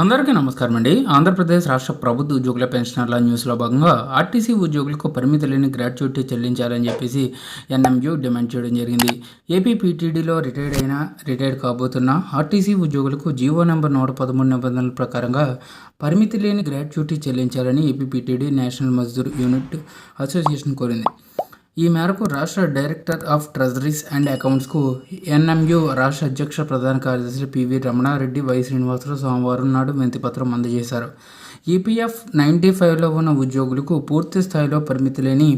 అందరికీ నమస్కారం అండి. ఆంధ్రప్రదేశ్ రాష్ట్ర ప్రభుత్వ ఉద్యోగుల పెన్షనర్ల న్యూస్లో భాగంగా ఆర్టీసీ ఉద్యోగులకు పరిమితి లేని గ్రాట్యుటీ చెల్లించాలని చెప్పేసి ఎన్ఎంయూ డిమాండ్ చేయడం జరిగింది. ఏపీపీటీడీలో రిటైర్డ్ అయిన రిటైర్డ్ కాబోతున్న ఆర్టీసీ ఉద్యోగులకు జీవో నెంబర్ నూట పదమూడు నిబంధనల ప్రకారంగా పరిమితి లేని గ్రాట్యుటీ చెల్లించాలని APPTD national Mazdoor unit association కోరింది. ఈ మేరకు రాష్ట్ర డైరెక్టర్ ఆఫ్ ట్రెజరీస్ అండ్ అకౌంట్స్కు ఎన్ఎంయు రాష్ట్ర అధ్యక్ష ప్రధాన కార్యదర్శి పివి రమణారెడ్డి వై శ్రీనివాసరావు సోమవారం నాడు వినతిపత్రం అందజేశారు. ఈపీఎఫ్ నైంటీ ఫైవ్లో ఉన్న ఉద్యోగులకు పూర్తి స్థాయిలో పరిమితి లేని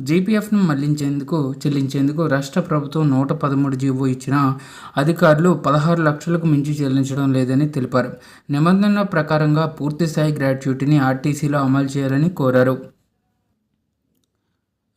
జీపీఎఫ్ను మళ్ళించేందుకు చెల్లించేందుకు రాష్ట్ర ప్రభుత్వం నూట పదమూడు జీవో ఇచ్చిన అధికారులు పదహారు లక్షలకు మించి చెల్లించడం లేదని తెలిపారు. నిబంధనల ప్రకారంగా పూర్తి స్థాయి గ్రాట్యుటీని ఆర్టీసీలో అమలు చేయాలని కోరారు.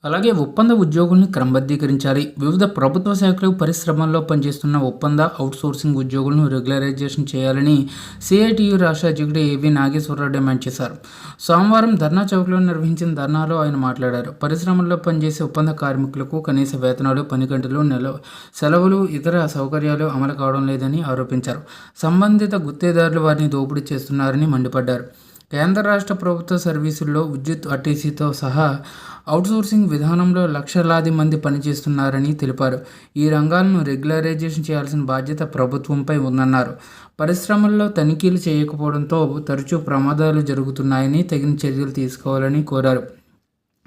అలాగే ఒప్పంద ఉద్యోగుల్ని క్రమబద్ధీకరించాలి. వివిధ ప్రభుత్వ శాఖలు పరిశ్రమల్లో పనిచేస్తున్న ఒప్పంద అవుట్సోర్సింగ్ ఉద్యోగులను రెగ్యులరైజేషన్ చేయాలని సిఐటియు రాష్ట్ర అధ్యక్షుడు ఏవి నాగేశ్వరరావు డిమాండ్ చేశారు. సోమవారం ధర్నా చౌక్లో నిర్వహించిన ధర్నాలో ఆయన మాట్లాడారు. పరిశ్రమల్లో పనిచేసే ఒప్పంద కార్మికులకు కనీస వేతనాలు పని గంటలు నెల సెలవులు ఇతర సౌకర్యాలు అమలు కావడం లేదని ఆరోపించారు. సంబంధిత గుత్తేదారులు వారిని దోపిడీ చేస్తున్నారని మండిపడ్డారు. కేంద్ర రాష్ట్ర ప్రభుత్వ సర్వీసుల్లో విద్యుత్ ఆర్టీసీతో సహా అవుట్సోర్సింగ్ విధానంలో లక్షలాది మంది పనిచేస్తున్నారని తెలిపారు. ఈ రంగాలను రెగ్యులరైజేషన్ చేయాల్సిన బాధ్యత ప్రభుత్వంపై ఉందన్నారు. పరిశ్రమల్లో తనిఖీలు చేయకపోవడంతో తరచూ ప్రమాదాలు జరుగుతున్నాయని తగిన చర్యలు తీసుకోవాలని కోరారు.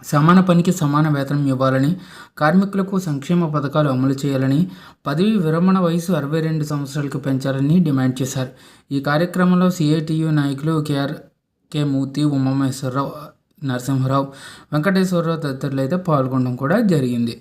సమాన పనికి సమాన వేతనం ఇవ్వాలని కార్మికులకు సంక్షేమ పథకాలు అమలు చేయాలని పదవి విరమణ వయసు అరవై రెండు సంవత్సరాలకు పెంచాలని డిమాండ్ చేశారు. ఈ కార్యక్రమంలో సిఐటియు నాయకులు కేఆర్ కె. మూర్తి ఉమామహేశ్వరరావు నరసింహరావు వెంకటేశ్వరరావు తదితరులు అయితే పాల్గొనడం కూడా జరిగింది.